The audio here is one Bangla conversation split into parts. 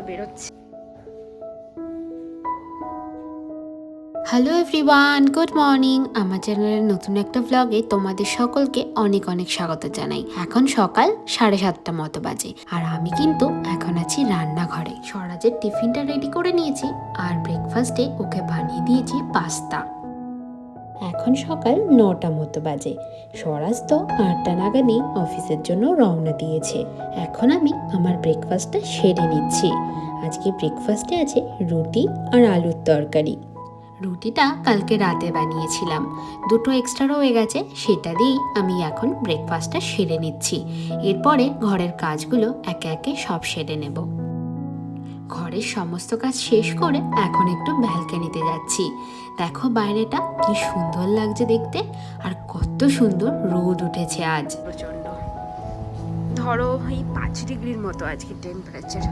গাড়িটা বেরোচ্ছে। হ্যালো এভরিওয়ান গুড মর্নিং আমার চ্যানেলের নতুন একটা ব্লগে তোমাদের সকলকে অনেক অনেক স্বাগত জানাই। এখন সকাল সাড়ে সাতটা মতো বাজে আর আমি কিন্তু এখন আছি রান্নাঘরে। স্বরাজের টিফিনটা রেডি করে নিয়েছি আর ব্রেকফাস্টে ওকে বানিয়ে দিয়েছি পাস্তা। এখন সকাল নটা মতো বাজে। স্বরাজ তো আটটা নাগাদই অফিসের জন্য রওনা দিয়েছে। এখন আমি আমার ব্রেকফাস্টটা সেরে নিচ্ছি। আজকে ব্রেকফাস্টে আছে রুটি আর আলুর তরকারি। রুটিটা কালকে রাতে বানিয়েছিলাম। দুটো এক্সট্রা রয়ে গেছে, সেটা দিয়েই আমি এখন ব্রেকফাস্টটা সেরে নিচ্ছি। এরপরে ঘরের কাজগুলো একে একে সব সেরে নেব। ঘরের সমস্ত কাজ শেষ করে এখন একটু ব্যালকানিতে যাচ্ছি। দেখো বাইরেটা কি সুন্দর লাগছে দেখতে আর কত সুন্দর রোদ উঠেছে আজ। প্রচণ্ড ধরো এই পাঁচ ডিগ্রির মতো আজকে টেম্পারেচার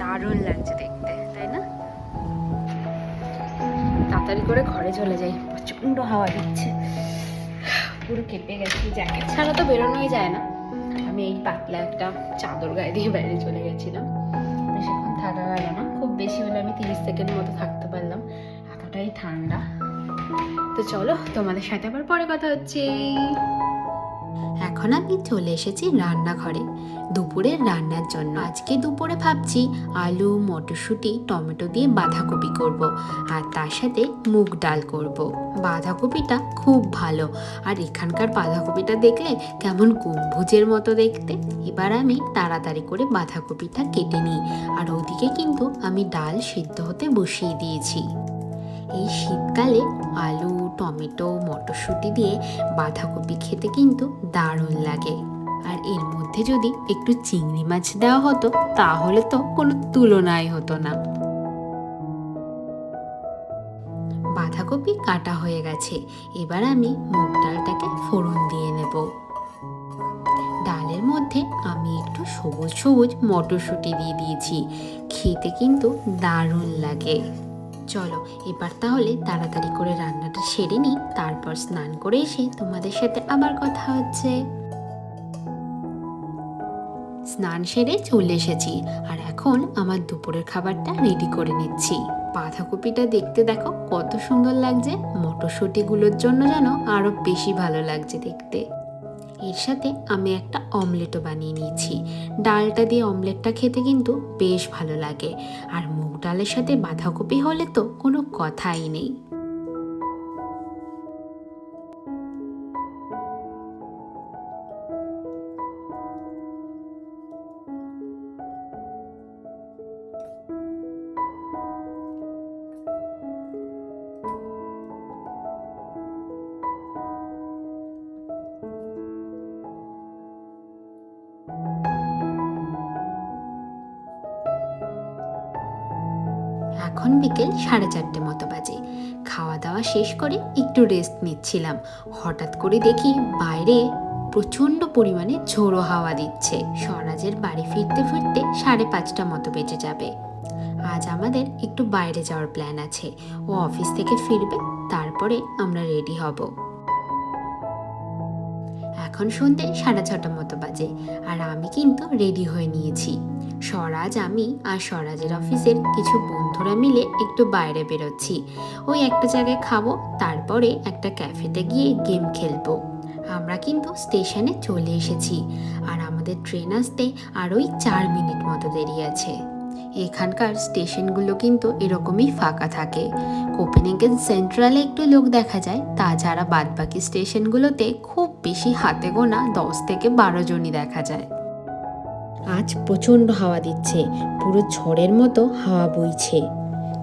দারুণ লাগছে দেখতে, তাই না? তাড়াতাড়ি করে ঘরে চলে যাই প্রচণ্ড হাওয়া দিচ্ছে। পুরো কেঁপে গেছি জ্যাকেট ছাড়া তো বেরোনোই যায় না। আমি এই পাতলা একটা চাদর গায়ে দিয়ে বাইরে চলে গেছিলাম। বেশিক্ষণ থাকা গেল না। খুব বেশি হলে আমি তিরিশ সেকেন্ড মতো থাকতে পারলাম। এতটাই ঠান্ডা। তো চলো, তোমাদের সাথে আবার পরে কথা হচ্ছে। এখন আমি চলে এসেছি রান্নাঘরে। দুপুরের রান্নার জন্য। আজকে দুপুরে ভাবছি আলু, মটরশুঁটি, টমেটো দিয়ে বাঁধাকপি করব। আর তার সাথে মুগ ডাল করব। বাঁধাকপিটা খুব ভালো। আর এখানকার বাঁধাকপিটা দেখলে কেমন গম্বুজের মতো দেখতে। এবার আমি তাড়াতাড়ি করে বাঁধাকপিটা কেটে নিই। আর ওদিকে কিন্তু আমি ডাল সিদ্ধ হতে বসিয়ে দিয়েছি। এই শীতকালে আলু, টমেটো, মটরশুঁটি দিয়ে বাঁধাকপি খেতে কিন্তু দারুণ লাগে। আর এর মধ্যে যদি একটু চিংড়ি মাছ দেওয়া হতো, তাহলে তো কোনো তুলনাই হতো না। বাঁধাকপি কাটা হয়ে গেছে। এবার আমি মুগ ডালটাকে ফোড়ন দিয়ে নেব। ডালের মধ্যে আমি একটু সবুজ সবুজ মটরশুঁটি দিয়ে দিয়েছি। খেতে কিন্তু দারুণ লাগে। চলো, এবার তাহলে তাড়াতাড়ি করে রান্নাটা সেরে নিই, তারপর স্নান করে এসে তোমাদের সাথে আবার কথা হচ্ছে। স্নান সেরে চলে এসেছি, আর এখন আমার দুপুরের খাবারটা রেডি করে নিচ্ছি। বাঁধাকপিটা দেখতে দেখো কত সুন্দর লাগছে, মটরশুঁটিগুলোর জন্য যেন আরও বেশি ভালো লাগছে দেখতে। এর সাথে আমি একটা অমলেটও বানিয়ে নিয়েছি। ডালটা দিয়ে অমলেটটা খেতে কিন্তু বেশ ভালো লাগে। আর মুগ ডালের সাথে বাঁধাকপি হলে তো কোনো কথাই নেই। এখন বিকেল সাড়ে চারটে মতো বাজে। খাওয়া দাওয়া শেষ করে একটু রেস্ট নিচ্ছিলাম। হঠাৎ করে দেখি বাইরে প্রচণ্ড পরিমাণে ঝোড়ো হাওয়া দিচ্ছে। স্বরাজের বাড়ি ফিরতে ফিরতে সাড়ে পাঁচটা মতো বেজে যাবে। আজ আমাদের একটু বাইরে যাওয়ার প্ল্যান আছে। ও অফিস থেকে ফিরবে, তারপরে আমরা রেডি হব। এখন সন্ধ্যে সাড়ে ছটার মতো বাজে, আর আমি কিন্তু রেডি হয়ে নিয়েছি। স্বরাজ আমি আর স্বরাজের অফিসের কিছু বন্ধুরা মিলে একটু বাইরে বেরোচ্ছি। ওই একটা জায়গায় খাব, তারপরে একটা ক্যাফেতে গিয়ে গেম খেলব। আমরা কিন্তু স্টেশনে চলে এসেছি আর আমাদের ট্রেন আসতে আর ওই চার মিনিট মতো দেরি আছে। এখানকার স্টেশনগুলো কিন্তু এরকমই ফাঁকা থাকে। কোপেনহেগেন সেন্ট্রালে একটু লোক দেখা যায়, তাছাড়া বাদবাকি স্টেশনগুলোতে খুব বেশি হাতে গোনা দশ থেকে বারো জনই দেখা যায়। আজ প্রচণ্ড হাওয়া দিচ্ছে। পুরো ঝড়ের মতো হাওয়া বইছে।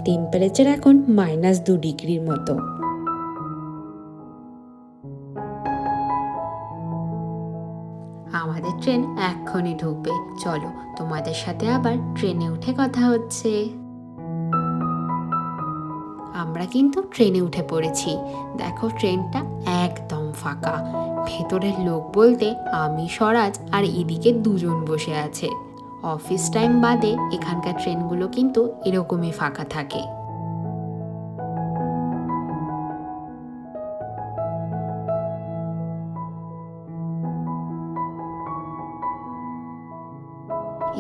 টেম্পারেচার এখন মাইনাস দু ডিগ্রির মতো। আমাদের ট্রেন এক্ষুনি ঢুকবে। চলো, তোমাদের সাথে আবার ট্রেনে উঠে কথা হচ্ছে। আমরা কিন্তু ট্রেনে উঠে পড়েছি। দেখো ট্রেনটা একদম ফাঁকা। ভেতরের লোক বলতে আমি, স্বরাজ আর এদিকে দুজন বসে আছে। অফিস টাইম বাদে এখানকার ট্রেনগুলো কিন্তু এরকমই ফাঁকা থাকে।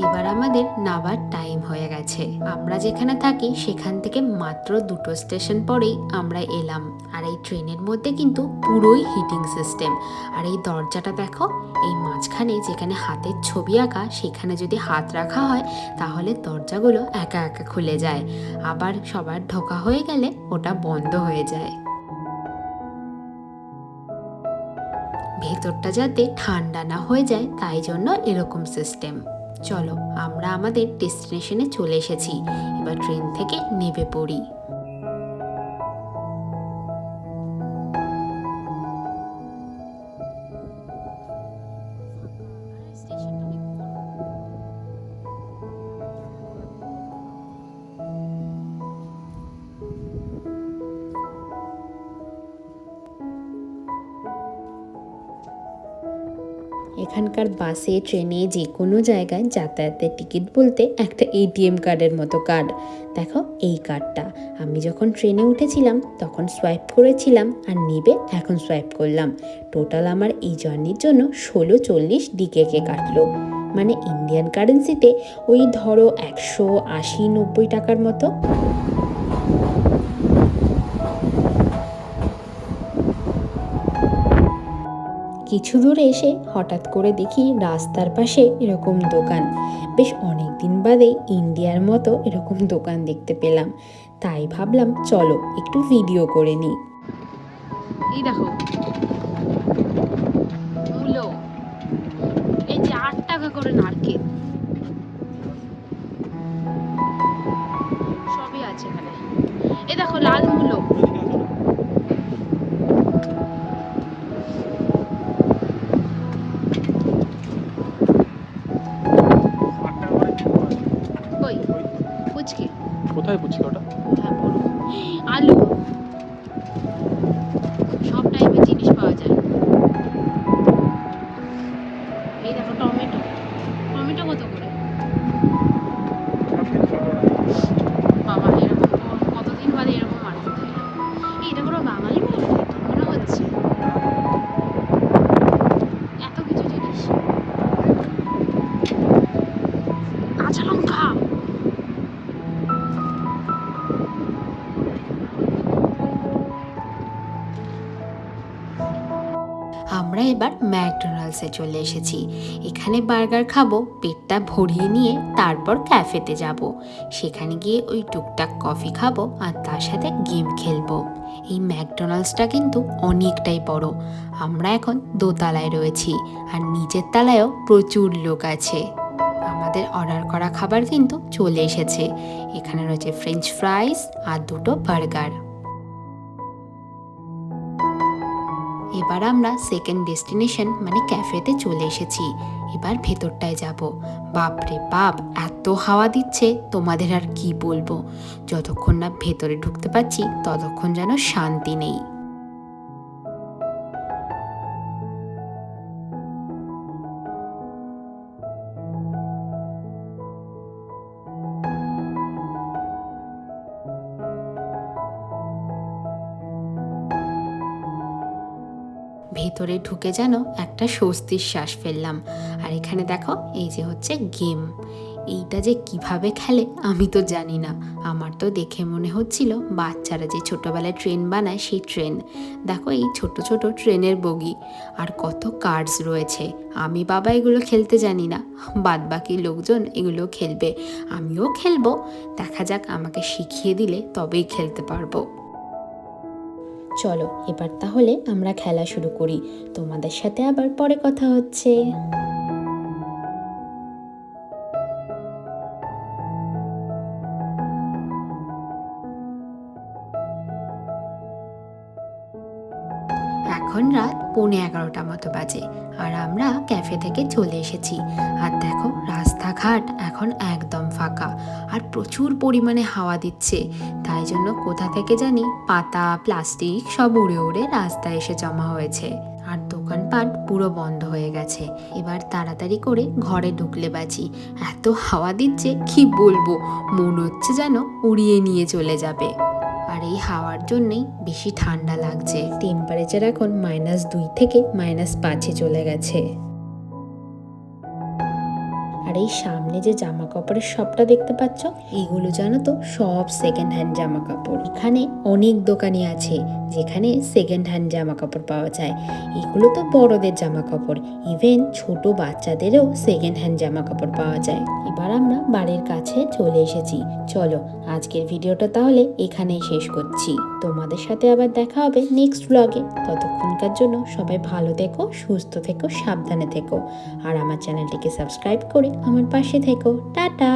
এবার আমাদের নাবার টাইম হয়ে গেছে। আমরা যেখানে থাকি, সেখান থেকে মাত্র দুটো স্টেশন পরেই আমরা এলাম। আর এই ট্রেনের মধ্যে কিন্তু পুরোই হিটিং সিস্টেম আর এই দরজাটা দেখো, এই মাঝখানে যেখানে হাতের ছবি আঁকা, সেখানে যদি হাত রাখা হয়, তাহলে দরজাগুলো একা একা খুলে যায়। আবার সবার ঢোকা হয়ে গেলে ওটা বন্ধ হয়ে যায়। ভেতরটা যাতে ঠান্ডা না হয়ে যায়, তাই জন্য এরকম সিস্টেম চলো আমরা আমাদের ডেস্টিনেশনে চলে এসেছি। এবার ট্রেন থেকে নেমে পড়ি। এখানকার বাসে, ট্রেনে যে কোনো জায়গায় যাতায়াতের টিকিট বলতে একটা এটিএম কার্ডের মতো কার্ড দেখো এই কার্ডটা আমি যখন ট্রেনে উঠেছিলাম, তখন সোয়াইপ করেছিলাম আর নিবে, এখন সোয়াইপ করলাম। টোটাল আমার এই জার্নির জন্য ষোলো চল্লিশ ডিকেকে কাটলো। মানে ইন্ডিয়ান কারেন্সিতে ওই ধরো একশো আশি নব্বই টাকার মতো। কিছু দূরে এসে হঠাৎ করে দেখি রাস্তার পাশে এরকম দোকান। বেশ অনেক দিন বাদে ইন্ডিয়ার মতো এরকম দোকান দেখতে পেলাম। তাই ভাবলাম, চলো একটু ভিডিও করে নিই। এই দেখো। মূলো এই যে আট টাকা করে নারকেল। সবই আছে এখানে। এই দেখো, লাল মূলো আমরা এবার ম্যাকডোনাল্ডসে চলে এসেছি। এখানে বার্গার খাব, পেটটা ভরিয়ে নিয়ে তারপর ক্যাফেতে যাব। সেখানে গিয়ে ওই টুকটাক কফি খাব আর তার সাথে গেম খেলব। এই ম্যাকডোনাল্ডসটা কিন্তু অনেকটাই বড়। আমরা এখন দোতলায় রয়েছি আর নিচের তলায়ও প্রচুর লোক আছে। আমাদের অর্ডার করা খাবার কিন্তু চলে এসেছে। এখানে রয়েছে ফ্রেঞ্চ ফ্রাইস আর দুটো বার্গার। এবার আমরা সেকেন্ড ডেস্টিনেশন মানে ক্যাফেতে চলে এসেছি। এবার ভেতরটায় যাব। বাপরে বাপ, এত হাওয়া দিচ্ছে, তোমাদের আর কি বলব? যতক্ষণ না ভেতরে ঢুকতে পারছি, ততক্ষণ যেন শান্তি নেই। ভেতরে ঢুকে যেন একটা স্বস্তির শ্বাস ফেললাম। আর এখানে দেখো, এই যে হচ্ছে গেম। এইটা যে কীভাবে খেলে আমি তো জানি না। আমার তো দেখে মনে হচ্ছিল বাচ্চারা যে ছোটোবেলায় ট্রেন বানায় সেই ট্রেন। দেখো, এই ছোট ছোট ট্রেনের বগি। আর কত কার্ডস রয়েছে। আমি বাবা এগুলো খেলতে জানি না। বাদ বাকি লোকজন এগুলো খেলবে। আমিও খেলব। দেখা যাক আমাকে শিখিয়ে দিলে তবেই খেলতে পারব। চলো এবার তাহলে আমরা খেলা শুরু করি। তোমাদের সাথে আবার পরে কথা হচ্ছে। এখন রাত পৌনে এগারোটা মতো বাজে আর আমরা ক্যাফে থেকে চলে এসেছি। আর দেখো, রাস্তাঘাট এখন একদম ফাঁকা আর প্রচুর পরিমাণে হাওয়া দিচ্ছে। তাই জন্য কোথা থেকে জানি পাতা, প্লাস্টিক সব উড়ে উড়ে রাস্তায় এসে জমা হয়েছে। আর দোকানপাট পুরো বন্ধ হয়ে গেছে। এবার তাড়াতাড়ি করে ঘরে ঢুকলে বাঁচি এত হাওয়া দিচ্ছে, কি বলব? মন হচ্ছে যেন উড়িয়ে নিয়ে চলে যাবে। আর এই হাওয়ার জন্যই বেশি ঠান্ডা লাগছে। টেম্পারেচার এখন মাইনাস দুই থেকে মাইনাস পাঁচে চলে গেছে। এই সামনে যে জামা কাপড়ের শপটা দেখতে পাচ্ছ, এগুলো জানো তো, সব সেকেন্ড হ্যান্ড জামা কাপড় এখানে অনেক দোকানই আছে, যেখানে সেকেন্ড হ্যান্ড জামা কাপড় পাওয়া যায়। এগুলো তো বড়দের জামা কাপড় ইভেন ছোট বাচ্চাদেরও সেকেন্ড হ্যান্ড জামা কাপড় পাওয়া যায়। এবার আমরা বাড়ির কাছে চলে এসেছি। চলো, আজকের ভিডিওটা তাহলে এখানেই শেষ করছি। তোমাদের সাথে আবার দেখা হবে নেক্সট ব্লগে ততক্ষণকার জন্য সবাই ভালো থেকো, সুস্থ থেকো, সাবধানে থেকো। আর আমার চ্যানেলটিকে সাবস্ক্রাইব করে আমার পাশে থেকো টাটা।